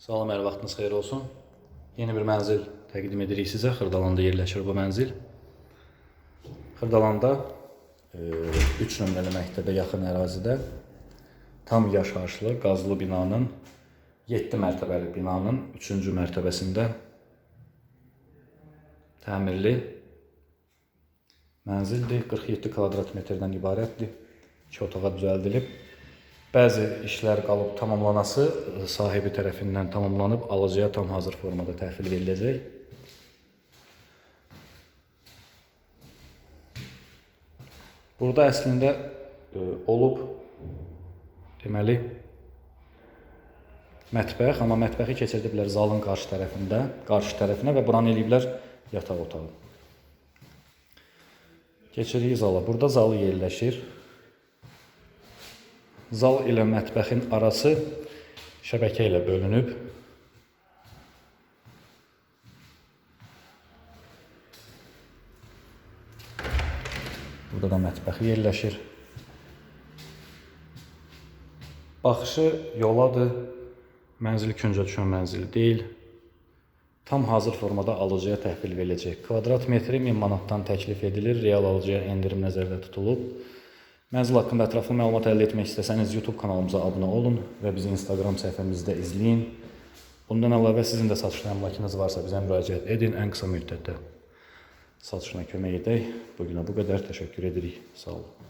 Salam, hər vaxtınız xeyir olsun. Yeni bir mənzil təqdim edirik sizə. Xırdalanda yerləşir bu mənzil. Xırdalanda 3 nömrəli məktəbə yaxın ərazidə tam yaşayışlı qazlı binanın 7 mərtəbəli binanın 3-cü mərtəbəsində təmirli mənzildir. 47 kvadrat metrdən ibarətdir. 2 otağa düzəldilib. Bəzi işlər qalıb tamamlanası e, sahibi tərəfindən tamamlanıb alıcıya tam hazır formada təhvil veriləcək. Burada əslində e, olub deməli mətbəx, amma mətbəxi keçirdiblər zalın qarşı tərəfində, qarşı tərəfinə və buranı eləyiblər yataq otağı. Keçirik zala. Burada zalı yerləşir. Zal ilə mətbəxin arası şəbəkə ilə bölünüb. Burada da mətbəxi yerləşir. Baxışı yoladır. Mənzil küncə düşən mənzil deyil. Tam hazır formada alıcıya təhvil veriləcək. Kvadrat metri 1000 manatdan təklif edilir. Real alıcıya endirim nəzərdə tutulub. Mənzil haqqında ətraflı məlumat əldə etmək istəsəniz YouTube kanalımıza abunə olun və bizi Instagram səhifəmizdə izləyin. Bundan əlavə sizin də satışlı əmlakınız varsa bizə müraciət edin. Ən qısa müddətdə satışına kömək edək. Bu günə bu qədər. Təşəkkür edirik. Sağ olun.